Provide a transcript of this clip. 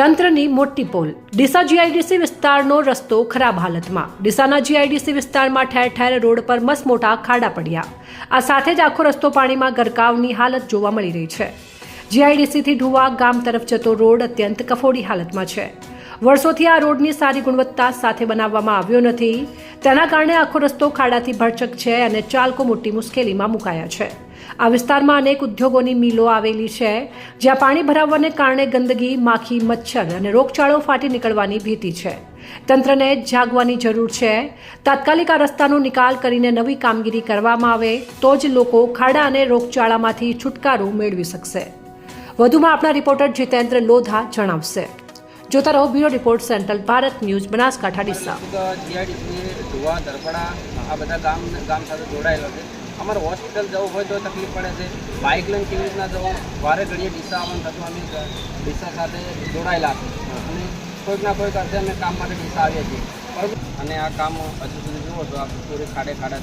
તંત્રની મોટી pole. Deesa GIDC વિસ્તારનો રસ્તો ખરાબ હાલતમાં. ડીસાના જીઆઈડીસી વિસ્તારમાં ઠેર ઠેર રોડ પર મસ મોટા ખાડા પડ્યા. આ સાથે જ આખો રસ્તો પાણીમાં ગરકાવની હાલત જોવા મળી રહી છે. જીઆઈડીસીથી ઢુવા ગામ તરફ જતો રોડ અત્યંત કફોડી હાલતમાં છે. વર્ષોથી આ રોડની સારી ગુણવત્તા સાથે બનાવવામાં આવ્યો નથી. તેના કારણે આખો રસ્તો ખાડાથી ભરચક છે અને ચાલકો મોટી મુશ્કેલીમાં મુકાયા છે. આ વિસ્તારમાં અનેક ઉદ્યોગોની મિલો આવેલી છે, જ્યાં પાણી ભરાવવાને કારણે ગંદકી, માખી, મચ્છર અને રોગચાળો ફાટી નીકળવાની ભીતિ છે. તંત્રને જાગવાની જરૂર છે. તાત્કાલિક આ રસ્તાનો નિકાલ કરીને નવી કામગીરી કરવામાં આવે તો જ લોકો ખાડા અને રોગચાળામાંથી છુટકારો મેળવી શકશે. વધુમાં આપણા રિપોર્ટર જીતેન્દ્ર લોધા જણાવશે. જોતા રહો bureau report central Bharat news Banaskantha Deesa ધોવા ધરપડા આ બધા ગામ ગામ સાથે જોડાયેલો છે. અમારે હોસ્પિટલ જવું હોય તો તકલીફ પડે છે. બાઇક લઈને કેવી રીતના જવું, વારે ઘડીએ ડીસા આવવાનું થતું અમે ડીસા સાથે જોડાયેલા છે અને કોઈક ના કોઈક અર્થે અમે કામ માટે ડીસા આવીએ છીએ. અને આ કામ હજુ સુધી જુઓ તો આ પૂરી ખાડે ખાડા